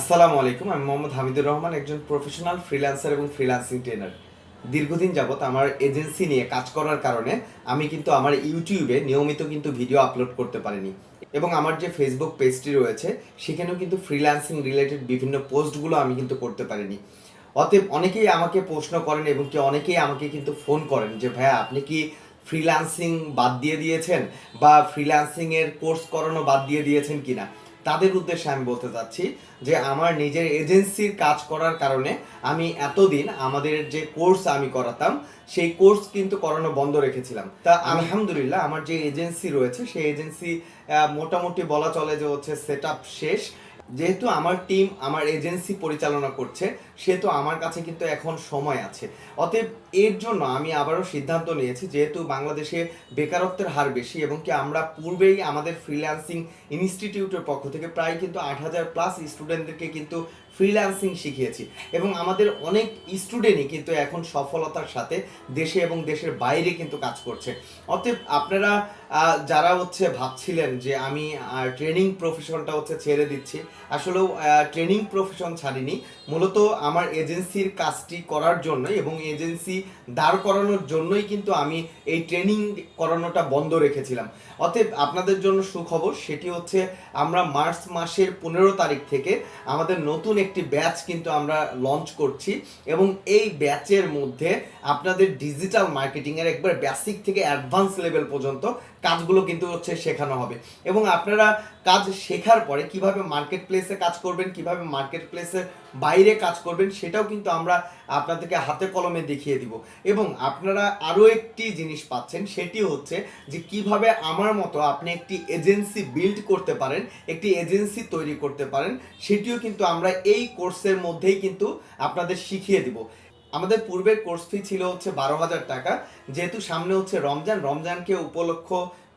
আসসালামু আলাইকুম, আমি মোহাম্মদ হামিদুর রহমান, একজন প্রফেশনাল ফ্রিল্যান্সার এবং ফ্রিল্যান্সিং ট্রেনার দীর্ঘদিন যাবত আমার এজেন্সি নিয়ে কাজ করার কারণে আমি কিন্তু আমার ইউটিউবে নিয়মিত কিন্তু ভিডিও আপলোড করতে পারিনি। এবং আমার যে ফেসবুক পেজটি রয়েছে, সেখানেও কিন্তু ফ্রিল্যান্সিং রিলেটেড বিভিন্ন পোস্টগুলো আমি কিন্তু করতে পারিনি। অতএব অনেকেই আমাকে প্রশ্ন করেন এবং কি অনেকেই আমাকে কিন্তু ফোন করেন যে, ভাইয়া, আপনি কি ফ্রিল্যান্সিং বাদ দিয়ে দিয়েছেন? বা ফ্রিল্যান্সিংয়ের কোর্স করানো বাদ দিয়ে দিয়েছেন কিনা? তাদের উদ্দেশ্যে আমি বলতে চাচ্ছি যে আমার নিজের এজেন্সির কাজ করার কারণে আমি এতদিন আমাদের যে কোর্স আমি করাতাম সেই কোর্স কিন্তু করানো বন্ধ রেখেছিলাম। তা আলহামদুলিল্লাহ আমার যে এজেন্সি রয়েছে সেই এজেন্সি মোটামুটি বলা চলে যে হচ্ছে সেট শেষ। যেহেতু আমার টিম আমার এজেন্সি পরিচালনা করছে সেহেতু আমার কাছে কিন্তু এখন সময় আছে। অতএব এর জন্য আমি আবারও সিদ্ধান্ত নিয়েছি যেহেতু বাংলাদেশে বেকারত্বের হার বেশি এবং কি আমরা পূর্বেই আমাদের ফ্রিল্যান্সিং ইনস্টিটিউটের পক্ষ থেকে প্রায় কিন্তু আট হাজার প্লাস স্টুডেন্টদেরকে কিন্তু ফ্রিল্যান্সিং শিখিয়েছি এবং আমাদের অনেক স্টুডেন্টই কিন্তু এখন সফলতার সাথে দেশে এবং দেশের বাইরে কিন্তু কাজ করছে। অতএব আপনারা যারা হচ্ছে ভাবছিলেন যে আমি ট্রেনিং প্রফেশনটা হচ্ছে ছেড়ে দিচ্ছি, আসলেও ট্রেনিং প্রফেশন ছাড়িনি। মূলত আমার এজেন্সির কাজটি করার জন্য এবং এজেন্সি দাঁড় করানোর জন্যই কিন্তু আমি এই ট্রেনিং করানোটা বন্ধ রেখেছিলাম। অতএব আপনাদের জন্য সুখবর সেটি হচ্ছে আমরা মার্চ মাসের পনেরো তারিখ থেকে আমাদের নতুন একটি ব্যাচ কিন্তু আমরা লঞ্চ করছি এবং এই ব্যাচের মধ্যে আপনাদের ডিজিটাল মার্কেটিংয়ের একবার বেসিক থেকে অ্যাডভান্স লেভেল পর্যন্ত কাজগুলো কিন্তু হচ্ছে শেখানো হবে। এবং আপনারা কাজ শেখার পরে কীভাবে মার্কেট প্লেসে কাজ করবেন, কীভাবে মার্কেট প্লেসের বাইরে কাজ করবেন সেটাও কিন্তু আমরা আপনাদেরকে হাতে কলমে দেখিয়ে দিব। এবং আপনারা আরও একটি জিনিস পাচ্ছেন, সেটি হচ্ছে যে কীভাবে আমার মতো আপনি একটি এজেন্সি বিল্ড করতে পারেন, একটি এজেন্সি তৈরি করতে পারেন, সেটিও কিন্তু আমরা এই কোর্সের মধ্যেই কিন্তু আপনাদের শিখিয়ে দিব। আমাদের পূর্বের কোর্স ফি ছিল হচ্ছে বারো হাজার টাকা, যেহেতু সামনে হচ্ছে রমজান, রমজানকে উপলক্ষ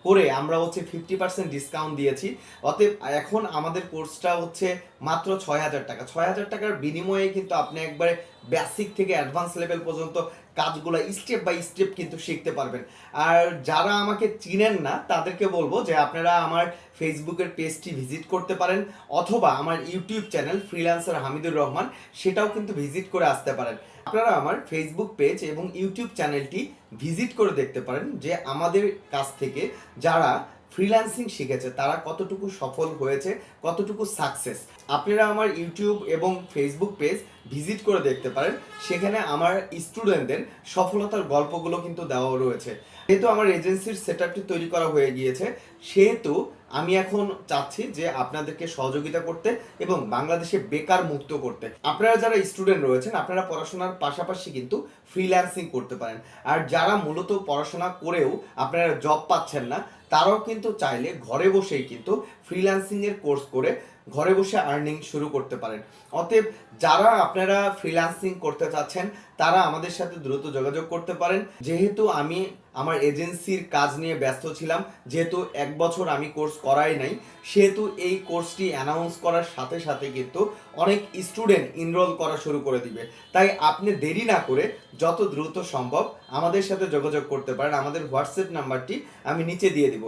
করে আমরা হচ্ছে ফিফটি পার্সেন্ট ডিসকাউন্ট দিয়েছি। অতএব এখন আমাদের কোর্সটা হচ্ছে মাত্র ছয় হাজার টাকা। ছয় হাজার টাকার বিনিময়ে কিন্তু আপনি একবারে বেসিক থেকে অ্যাডভান্স লেভেল পর্যন্ত কাজগুলো স্টেপ বাই স্টেপ কিন্তু শিখতে পারবেন। আর যারা আমাকে চিনেন না, তাদেরকে বলব যে আপনারা আমার ফেসবুকের পেজটি ভিজিট করতে পারেন, অথবা আমার YouTube channel freelancer Hamidur Rahman, সেটাও কিন্তু ভিজিট করে আসতে পারেন। আপনারা আমার ফেসবুক পেজ এবং ইউটিউব চ্যানেলটি ভিজিট করে দেখতে পারেন যে আমাদের কাছ থেকে যারা ফ্রিল্যান্সিং শিখেছে, তারা কতটুকু সফল হয়েছে, কতটুকু সাকসেস আপনারা আমার ইউটিউব এবং ফেসবুক পেজ ভিজিট করে দেখতে পারেন, সেখানে আমার স্টুডেন্টদের সফলতার গল্পগুলো কিন্তু দেওয়া রয়েছে। যেহেতু আমার এজেন্সির সেট তৈরি করা হয়ে গিয়েছে, সেহেতু আমি এখন চাচ্ছি যে আপনাদেরকে সহযোগিতা করতে এবং বাংলাদেশে বেকার মুক্ত করতে। আপনারা যারা স্টুডেন্ট রয়েছেন, আপনারা পড়াশোনার পাশাপাশি কিন্তু ফ্রিল্যান্সিং করতে পারেন। আর যারা মূলত পড়াশোনা করেও আপনারা জব পাচ্ছেন না তারাও কিন্তু চাইলে ঘরে বসেই কিন্তু ফ্রিল্যান্সিং এর কোর্স করে ঘরে বসে আর্নিং শুরু করতে পারেন। অতএব যারা আপনারা ফ্রিল্যান্সিং করতে চাচ্ছেন, তারা আমাদের সাথে দ্রুত যোগাযোগ করতে পারেন। যেহেতু আমি আমার এজেন্সির কাজ নিয়ে ব্যস্ত ছিলাম, যেহেতু এক বছর আমি কোর্স করাই নাই, সেহেতু এই কোর্সটি অ্যানাউন্স করার সাথে সাথে কিন্তু অনেক স্টুডেন্ট ইনরোল করা শুরু করে দিবে। তাই আপনি দেরি না করে যত দ্রুত সম্ভব আমাদের সাথে যোগাযোগ করতে পারেন। আমাদের হোয়াটসঅ্যাপ নাম্বারটি আমি নিচে দিয়ে দিব।